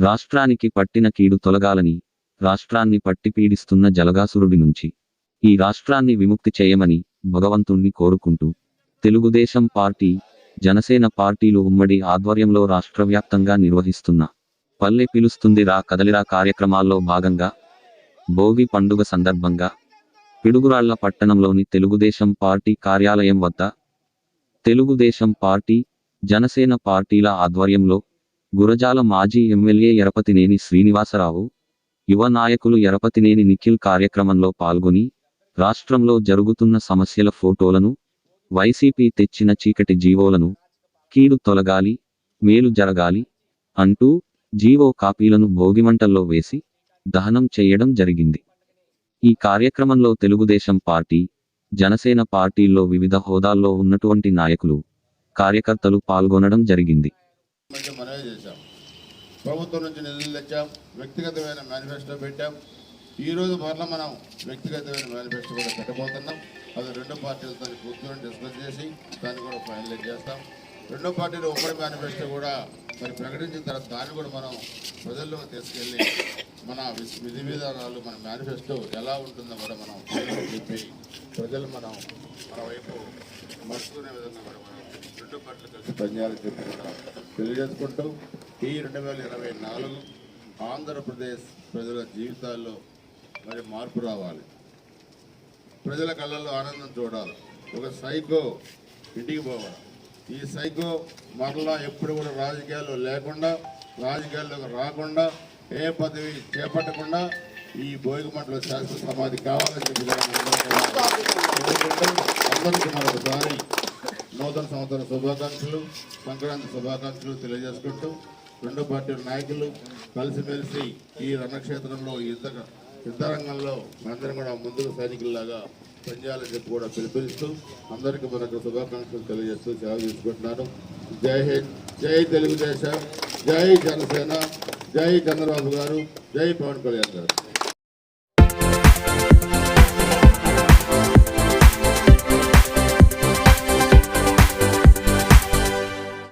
రాష్ట్రానికి పట్టిన కీడు తొలగాలని రాష్ట్రాన్ని పట్టి పీడిస్తున్న జలగాసురుడి నుంచి ఈ రాష్ట్రాన్ని విముక్తి చేయమని భగవంతుణ్ణి కోరుకుంటూ తెలుగుదేశం పార్టీ జనసేన పార్టీలు ఉమ్మడి ఆధ్వర్యంలో రాష్ట్ర వ్యాప్తంగా నిర్వహిస్తున్న పల్లె పిలుస్తుంది రా కదలిరా కార్యక్రమాల్లో భాగంగా భోగి పండుగ సందర్భంగా పిడుగురాళ్ళ పట్టణంలోని తెలుగుదేశం పార్టీ కార్యాలయం వద్ద తెలుగుదేశం పార్టీ జనసేన పార్టీల ఆధ్వర్యంలో గురజాల మాజీ ఎమ్మెల్యే ఎరపతినేని శ్రీనివాసరావు యువ నాయకులు ఎరపతినేని నిఖిల్ కార్యక్రమంలో పాల్గొని రాష్ట్రంలో జరుగుతున్న సమస్యల ఫోటోలను వైసీపీ తెచ్చిన చీకటి జీవోలను కీడు తొలగాలి మేలు జరగాలి అంటూ జీవో కాపీలను భోగిమంటల్లో వేసి దహనం చేయడం జరిగింది. ఈ కార్యక్రమంలో తెలుగుదేశం పార్టీ జనసేన పార్టీల్లో వివిధ హోదాల్లో ఉన్నటువంటి నాయకులు కార్యకర్తలు పాల్గొనడం జరిగింది. మధ్య మనమే చేశాం. ప్రభుత్వం నుంచి నిధులు తెచ్చాం. వ్యక్తిగతమైన మేనిఫెస్టో పెట్టాం. ఈ రోజు మరలా మనం వ్యక్తిగతమైన మేనిఫెస్టో కూడా పెట్టబోతున్నాం. అది రెండు పార్టీలతో కూర్చొని డిస్కస్ చేసి దాన్ని కూడా ఫైనలైజ్ చేస్తాం. రెండో పార్టీలు ఉమ్మడి మేనిఫెస్టో కూడా మరి ప్రకటించిన తర్వాత దాన్ని కూడా మనం ప్రజల్లో తీసుకెళ్ళి మన విధి విధానాలు మన మేనిఫెస్టో ఎలా ఉంటుందో కూడా మనం చెప్పి ప్రజలు మనం మన వైపు మర్చుకునే విధంగా కూడా మనం రెండు పార్టీలు కలిసి పనిచేయాలని చెప్పి కూడా తెలియజేసుకుంటూ ఈ రెండు వేల ఇరవై నాలుగు ఆంధ్రప్రదేశ్ ప్రజల జీవితాల్లో మరి మార్పు రావాలి. ప్రజల కళ్ళల్లో ఆనందం చూడాలి. ఒక సైకో ఇంటికి పోవాలి. ఈ సైకో మరలా ఎప్పుడు కూడా రాజకీయాల్లో లేకుండా రాజకీయాల్లోకి రాకుండా ఏ పదవి చేపట్టకుండా ఈ భోగిమంటలో శాశ్వత సమాధి కావాలని చెప్పి అందరికీ మరొకసారి నూతన సంవత్సర శుభాకాంక్షలు సంక్రాంతి శుభాకాంక్షలు తెలియజేసుకుంటూ రెండు పార్టీల నాయకులు కలిసిమెలిసి ఈ రణక్షేత్రంలో యుద్ధ యుద్ధ రంగంలో కూడా ముందుకు సైనికుల్లాగా పనిచేయాలని చెప్పి కూడా పిలుపునిస్తూ అందరికీ మనకు శుభాకాంక్షలు తెలియజేస్తూ సేవ తీసుకుంటున్నాను జై హింద్ జై తెలుగుదేశం జై జనసేన జై చంద్రబాబు గారు జై పవన్ కళ్యాణ్ గారు.